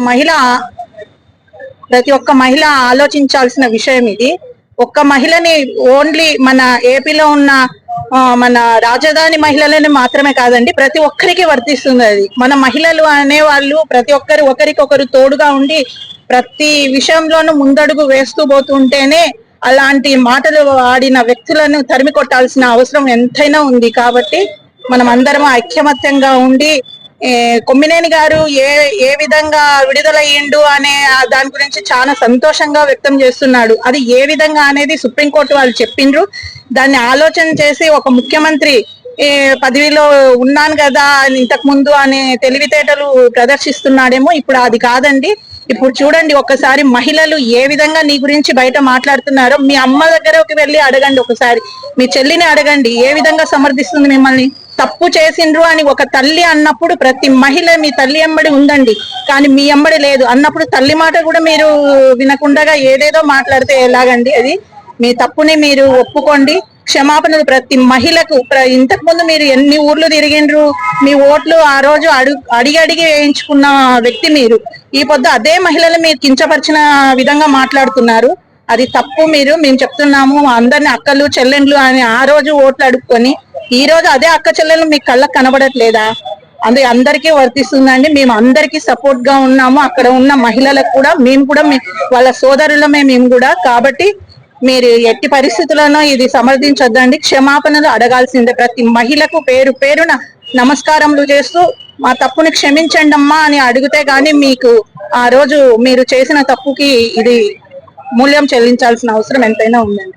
మహిళ ప్రతి ఒక్క మహిళ ఆలోచించాల్సిన విషయం ఇది. ఒక్క మహిళని ఓన్లీ మన ఏపీలో ఉన్న ఆ, మన రాజధాని మహిళలని మాత్రమే కాదండి ప్రతి ఒక్కరికి వర్తిస్తుంది అది. మన మహిళలు అనే వాళ్ళు ప్రతి ఒక్కరు ఒకరికొకరు తోడుగా ఉండి ప్రతి విషయంలోనూ ముందడుగు వేస్తూ పోతుంటేనే అలాంటి మాటలు ఆడిన వ్యక్తులను తరిమి కొట్టాల్సిన అవసరం ఎంతైనా ఉంది. కాబట్టి మనం అందరం ఐక్యమత్యంగా ఉండి కొమ్మినేని గారు ఏ ఏ విధంగా విడుదలయ్యిండు అనే దాని గురించి చాలా సంతోషంగా వ్యక్తం చేస్తున్నాడు. అది ఏ విధంగా అనేది సుప్రీంకోర్టు వాళ్ళు చెప్పిండ్రు. దాన్ని ఆలోచన చేసి ఒక ముఖ్యమంత్రి పదవిలో ఉన్నాను కదా అని ఇంతకు ముందు అనే తెలివితేటలు ప్రదర్శిస్తున్నాడేమో ఇప్పుడు అది కాదండి. ఇప్పుడు చూడండి ఒకసారి మహిళలు ఏ విధంగా నీ గురించి బయట మాట్లాడుతున్నారో మీ అమ్మ దగ్గరకు వెళ్ళి అడగండి ఒకసారి. మీ చెల్లిని అడగండి ఏ విధంగా సమర్థిస్తుంది మిమ్మల్ని? తప్పు చేసిండ్రు అని ఒక తల్లి అన్నప్పుడు ప్రతి మహిళ మీ తల్లి ఎంబడి ఉందండి. కానీ మీ అమ్మడి లేదు. అన్నప్పుడు తల్లి మాట కూడా మీరు వినకుండా ఏదేదో మాట్లాడితే ఎలాగండి అది? మీ తప్పుని మీరు ఒప్పుకోండి. క్షమాపణలు ప్రతి మహిళకు. ప్ర- ఇంతకు ముందు మీరు ఎన్ని ఊర్లు తిరిగిండ్రు? మీ ఓట్లు ఆ రోజు అడుగు అడిగి అడిగి వేయించుకున్న వ్యక్తి మీరు. ఈ పొద్దు అదే మహిళలు మీరు కించపరిచిన విధంగా మాట్లాడుతున్నారు. అది తప్పు మీరు. మేము చెప్తున్నాము అందరిని అక్కలు చెల్లెండ్లు అని ఆ రోజు ఓట్లు అడుక్కొని ఈ రోజు అదే అక్క చెల్లెలు మీ కళ్ళకు కనబడట్లేదా? అది అందరికీ వర్తిస్తుందండి. మేము అందరికీ సపోర్ట్గా ఉన్నాము. అక్కడ ఉన్న మహిళలకు కూడా మేము కూడా మీ- వాళ్ళ సోదరులమే మేము కూడా. కాబట్టి మీరు ఎట్టి పరిస్థితులను ఇది సమర్థించొద్దండి. క్షమాపణలు అడగాల్సిందే. ప్రతి మహిళకు పేరు పేరున నమస్కారములు చేస్తూ మా తప్పుని క్షమించండి అమ్మా అని అడిగితే గాని మీకు ఆ రోజు మీరు చేసిన తప్పుకి ఇది మూల్యం చెల్లించాల్సిన అవసరం ఎంతైనా ఉందండి.